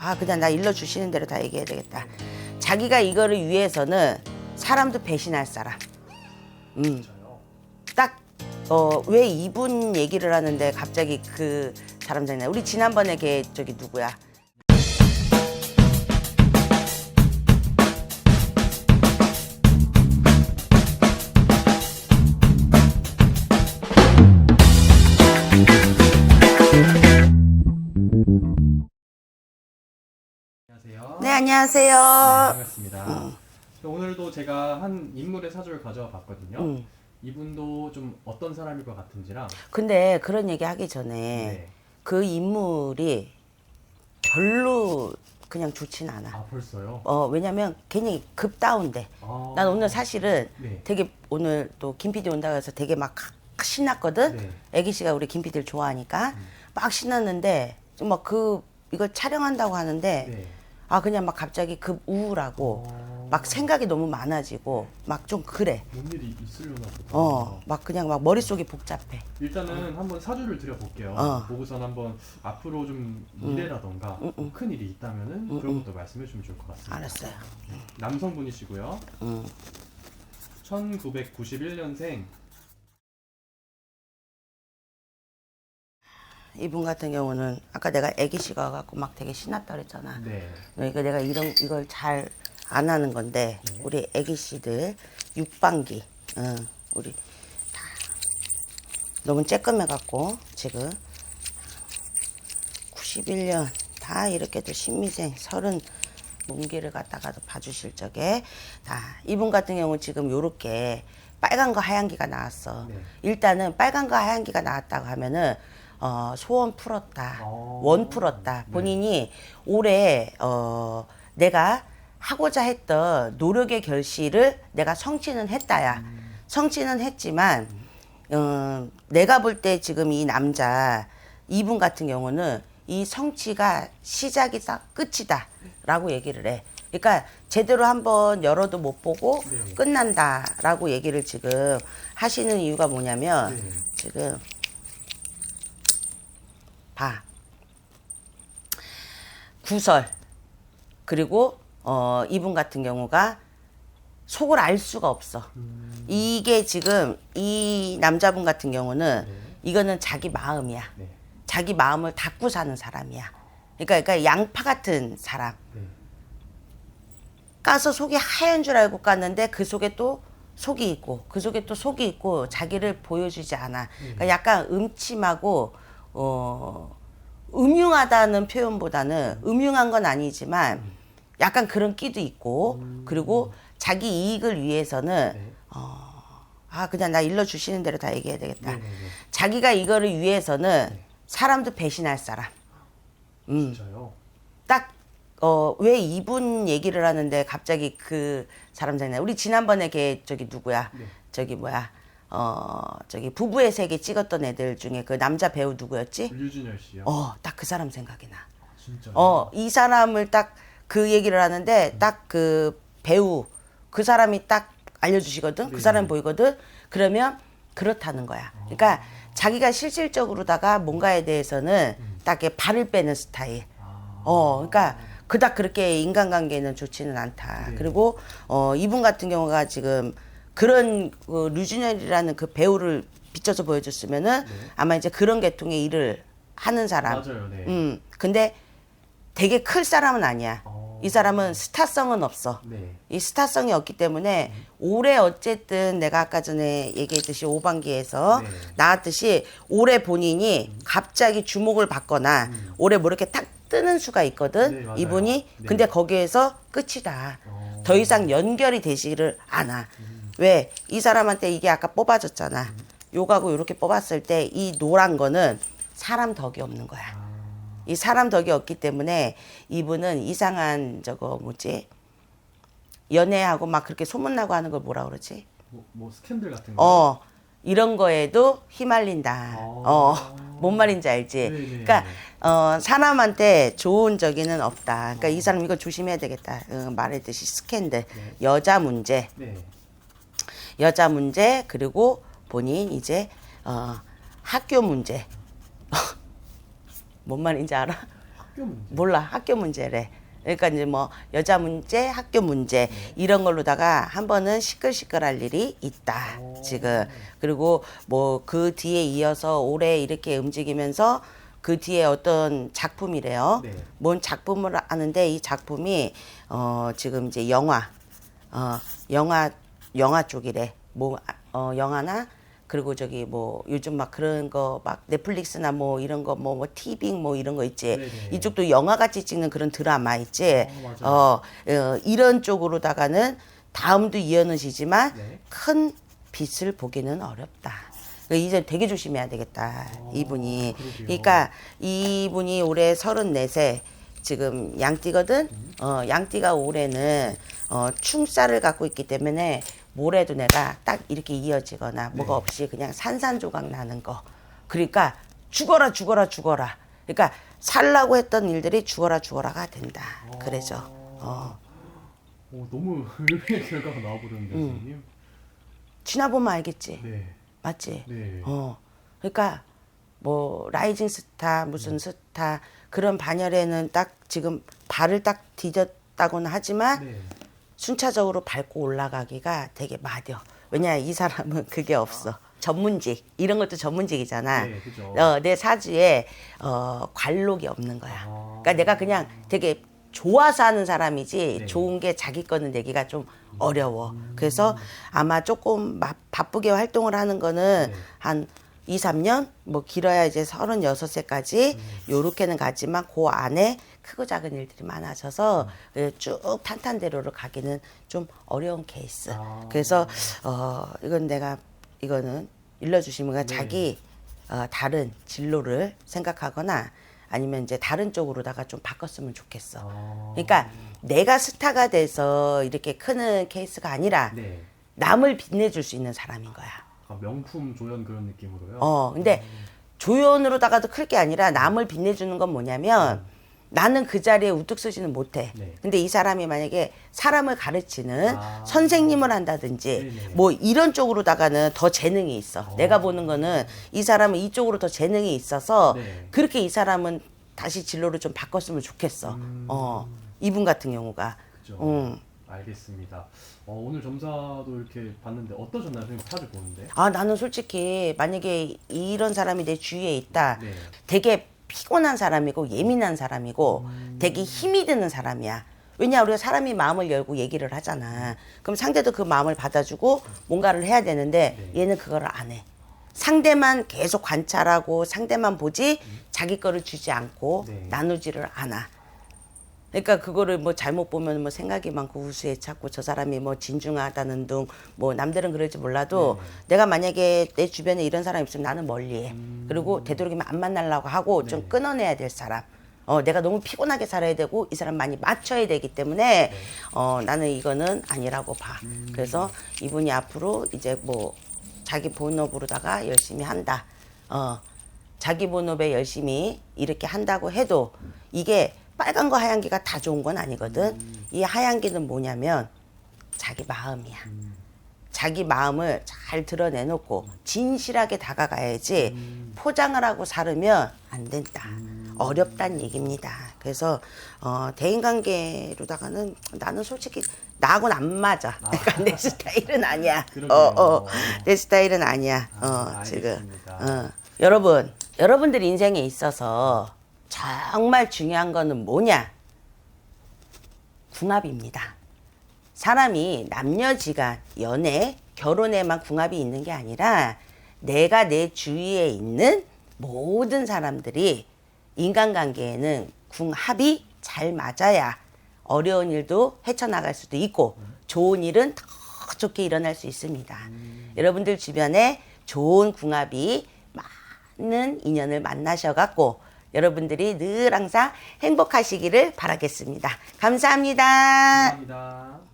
아 그냥 나 일러 주시는 대로 다 얘기해야 되겠다. 자기가 이거를 위해서는 사람도 배신할 사람. 음. 딱 어, 왜 이분 얘기를 하는데 갑자기 그 사람 생각나. 우리 지난번에 걔 저기 누구야? 안녕하세요. 네 반갑습니다. 오늘도 제가 한 인물의 사주를 가져와 봤거든요. 음. 이분도 좀 어떤 사람일 것 같은지랑 근데 그런 얘기 하기 전에 네. 그 인물이 별로 그냥 좋진 않아. 아 벌써요? 어 왜냐면 괜히 급 다운돼. 아, 난 오늘 사실은 네. 되게 오늘 또 김PD 온다고 해서 되게 막 신났거든. 네. 애기 씨가 우리 김PD를 좋아하니까 막 신났는데 막 그 이걸 촬영한다고 하는데 네. 아 그냥 막 갑자기 급 우울하고 어, 막 생각이 너무 많아지고 막 좀 그래. 뭔 일이 있으려나 보다. 어 막 그냥 막 머릿속이 복잡해. 일단은 한번 사주를 드려볼게요. 어. 보고선 한번 앞으로 좀 미래라던가 뭐큰 일이 있다면은 그런 것도 말씀해 주면 좋을 것 같습니다. 알았어요. 남성분이시고요. 음. 1991년생. 이분 같은 경우는 아까 내가 애기 씨가 와갖고 막 되게 신났다 그랬잖아. 네. 그러니까 내가 이런 이걸 잘 안 하는 건데 우리 애기 씨들 육반기, 어, 우리 다 너무 쬐끔해 갖고 지금 91년 다 이렇게도 신미생 서른 문기를 갖다가도 봐주실 적에 다 이분 같은 경우 지금 요렇게 빨간 거 하얀 기가 나왔어. 네. 일단은 빨간 거 하얀 기가 나왔다고 하면은 어, 소원 풀었다, 어. 원 풀었다. 네. 본인이 올해 어, 내가 하고자 했던 노력의 결실을 내가 성취는 했다야. 성취는 했지만 어, 내가 볼 때 지금 이 남자 이분 같은 경우는 이 성취가 시작이다 끝이다 라고 얘기를 해. 그러니까 제대로 한번 열어도 못 보고 네. 끝난다라고 얘기를 지금 하시는 이유가 뭐냐면 네. 지금 봐 구설 그리고 어 이분 같은 경우가 속을 알 수가 없어. 음, 이게 지금 이 남자분 같은 경우는 네. 이거는 자기 마음이야. 네. 자기 마음을 닫고 사는 사람이야. 그러니까, 그러니까 양파 같은 사람. 네. 까서 속이 하얀 줄 알고 깠는데 그 속에 또 속이 있고 그 속에 또 속이 있고 자기를 보여주지 않아. 그러니까 약간 음침하고 어 음흉하다는 표현보다는 음흉한 건 아니지만 약간 그런 끼도 있고 그리고 자기 이익을 위해서는 네. 아 그냥 나 일러 주시는 대로 다 얘기해야 되겠다. 네. 네. 네. 자기가 이거를 위해서는 사람도 배신할 사람. 음. 진짜요? 딱, 어, 왜 이분 얘기를 하는데 갑자기 그 사람 생각나. 우리 지난번에 걔, 저기 누구야? 네. 저기 뭐야? 어, 저기 부부의 세계 찍었던 애들 중에 그 남자 배우 누구였지? 류준열 씨요? 어, 딱 그 사람 생각이 나. 진짜요? 어, 이 사람을 딱 그 얘기를 하는데 딱 그 배우, 그 사람이 딱 알려주시거든? 그 네. 사람 보이거든? 그러면 그렇다는 거야. 그러니까 자기가 실질적으로다가 뭔가에 대해서는 딱 이렇게 발을 빼는 스타일. 아. 어, 그러니까 그닥 그렇게 인간관계는 좋지는 않다. 네. 그리고 어 이분 같은 경우가 지금 그런 그 류준열이라는 그 배우를 비춰서 보여줬으면은 네. 아마 이제 그런 계통의 일을 하는 사람. 맞아요, 네. 음, 근데 되게 클 사람은 아니야. 어. 이 사람은 스타성은 없어. 네. 이 스타성이 없기 때문에 올해 어쨌든 내가 아까 전에 얘기했듯이 오반기에서 네. 나왔듯이 올해 본인이 갑자기 주목을 받거나 올해 뭐 이렇게 탁 뜨는 수가 있거든 음. 네, 맞아요. 이분이 네. 근데 거기에서 끝이다 어. 음. 더 이상 연결이 되지를 않아 왜 이 사람한테 이게 아까 뽑아줬잖아 요가고 이렇게 뽑았을 때 이 노란 거는 사람 덕이 없는 거야 아. 이 사람 덕이 없기 때문에 이분은 이상한 저거 뭐지 연애하고 막 그렇게 소문나고 하는 걸 뭐라 그러지? 뭐, 뭐 스캔들 같은 거? 어 이런 거에도 휘말린다. 어. 어, 뭔 말인지 알지? 네네. 그러니까 어, 사람한테 좋은 저기는 없다. 그러니까 이 사람 이거 조심해야 되겠다. 어, 말했듯이 스캔들, 여자 문제, 네. 여자 문제 그리고 본인 이제 어, 학교 문제. 뭔 말인지 알아? 학교 문제. 몰라 학교 문제래. 그러니까 이제 뭐 여자 문제, 학교 문제 이런 걸로다가 한 번은 시끌시끌할 일이 있다 오. 지금. 그리고 뭐 그 뒤에 이어서 올해 이렇게 움직이면서 그 뒤에 어떤 작품이래요. 네. 뭔 작품을 하는데 이 작품이 어 지금 이제 영화 어 영화 영화 쪽이래. 뭐 어 영화나 그리고 저기 뭐 요즘 막 그런 거 막 넷플릭스나 뭐 이런 거 뭐뭐 티빙 뭐 이런 거 있지. 네네. 이쪽도 영화 같이 찍는 그런 드라마 있지. 어. 어, 어 이런 쪽으로다가는 다음도 이어는시지만 네. 큰 빛을 보기는 어렵다. 그러니까 이제 되게 조심해야 되겠다. 어, 이분이. 그러게요. 그러니까 이분이 올해 34세 지금 양띠거든. 어, 양띠가 올해는 어, 충살을 갖고 있기 때문에 모레도 내가 딱 이렇게 이어지거나 뭐가 네. 없이 그냥 산산조각 나는 거. 그러니까 죽어라 죽어라 죽어라. 그러니까 살라고 했던 일들이 죽어라 죽어라가 된다. 그래죠. 어. 오, 너무 의외의 결과가 나와버렸는데 음. 선생님. 지나보면 알겠지. 네. 맞지? 네. 어. 그러니까 뭐 라이징 스타 무슨 스타 그런 반열에는 딱 지금 발을 딱 디뎠다고는 하지만 네. 순차적으로 밟고 올라가기가 되게 마뎌. 왜냐 이 사람은 그게 없어. 전문직 이런 것도 전문직이잖아. 네, 그죠. 어, 내 사주에 어, 관록이 없는 거야. 아. 그러니까 내가 그냥 되게 좋아서 하는 사람이지 네. 좋은 게 자기 거는 내기가 좀 어려워. 그래서 아마 조금 마- 바쁘게 활동을 하는 거는 네. 한 2, 3년 뭐 길어야 이제 36세까지 음. 요렇게는 가지만 그 안에 크고 작은 일들이 많아져서 음. 쭉 탄탄대로를 가기는 좀 어려운 케이스. 아. 그래서 어 이건 내가 이거는 일러주시면 네. 자기 어, 다른 진로를 생각하거나 아니면 이제 다른 쪽으로다가 좀 바꿨으면 좋겠어. 아. 그러니까 내가 스타가 돼서 이렇게 크는 케이스가 아니라 네. 남을 빛내줄 수 있는 사람인 거야. 아, 명품 조연 그런 느낌으로요. 어, 근데 조연으로다가도 클 게 아니라 남을 빛내주는 건 뭐냐면 나는 그 자리에 우뚝 서지는 못해. 네. 근데 이 사람이 만약에 사람을 가르치는 아. 선생님을 한다든지 네네. 뭐 이런 쪽으로다가는 더 재능이 있어. 내가 보는 거는 이 사람은 이쪽으로 더 재능이 있어서 네. 그렇게 이 사람은 다시 진로를 좀 바꿨으면 좋겠어. 음. 어, 이분 같은 경우가. 그죠. 음. 알겠습니다. 어, 오늘 점사도 이렇게 봤는데 어떠셨나요, 선생님 사주 보는데? 아, 나는 솔직히 만약에 이런 사람이 내 주위에 있다. 네. 되게 피곤한 사람이고 예민한 사람이고 되게 힘이 드는 사람이야. 왜냐 우리가 사람이 마음을 열고 얘기를 하잖아. 그럼 상대도 그 마음을 받아주고 뭔가를 해야 되는데 네. 얘는 그거를 안 해. 상대만 계속 관찰하고 상대만 보지 자기 거를 주지 않고 네. 나누지를 않아. 그러니까 그거를 뭐 잘못 보면 뭐 생각이 많고 우수에 찾고 저 사람이 뭐 진중하다는 둥 뭐 남들은 그럴지 몰라도 네네. 내가 만약에 내 주변에 이런 사람이 있으면 나는 멀리해. 음. 그리고 되도록이면 안 만나려고 하고 좀 네. 끊어내야 될 사람. 어, 내가 너무 피곤하게 살아야 되고 이 사람 많이 맞춰야 되기 네. 때문에 어, 나는 이거는 아니라고 봐. 음. 그래서 이분이 앞으로 이제 뭐 자기 본업으로다가 열심히 한다. 어, 자기 본업에 열심히 이렇게 한다고 해도 이게 빨간 거 하얀 게가 다 좋은 건 아니거든. 음. 이 하얀 게는 뭐냐면 자기 마음이야. 자기 마음을 잘 드러내놓고 진실하게 다가가야지 포장을 하고 살으면 안 된다. 어렵단 얘기입니다. 그래서 어, 대인관계로다가는 나는 솔직히 나하고는 안 맞아. 그러니까 내 스타일은 아니야. 그러게요. 어, 어, 내 스타일은 아니야. 어, 아, 지금. 알겠습니다. 어. 여러분, 여러분들 인생에 있어서 정말 중요한 거는 뭐냐? 궁합입니다. 사람이 남녀지간 연애 결혼에만 궁합이 있는 게 아니라 내가 내 주위에 있는 모든 사람들이 인간관계에는 궁합이 잘 맞아야 어려운 일도 헤쳐나갈 수도 있고 좋은 일은 더 좋게 일어날 수 있습니다. 여러분들 주변에 좋은 궁합이 많은 인연을 만나셔갖고 여러분들이 늘 항상 행복하시기를 바라겠습니다. 감사합니다. 감사합니다.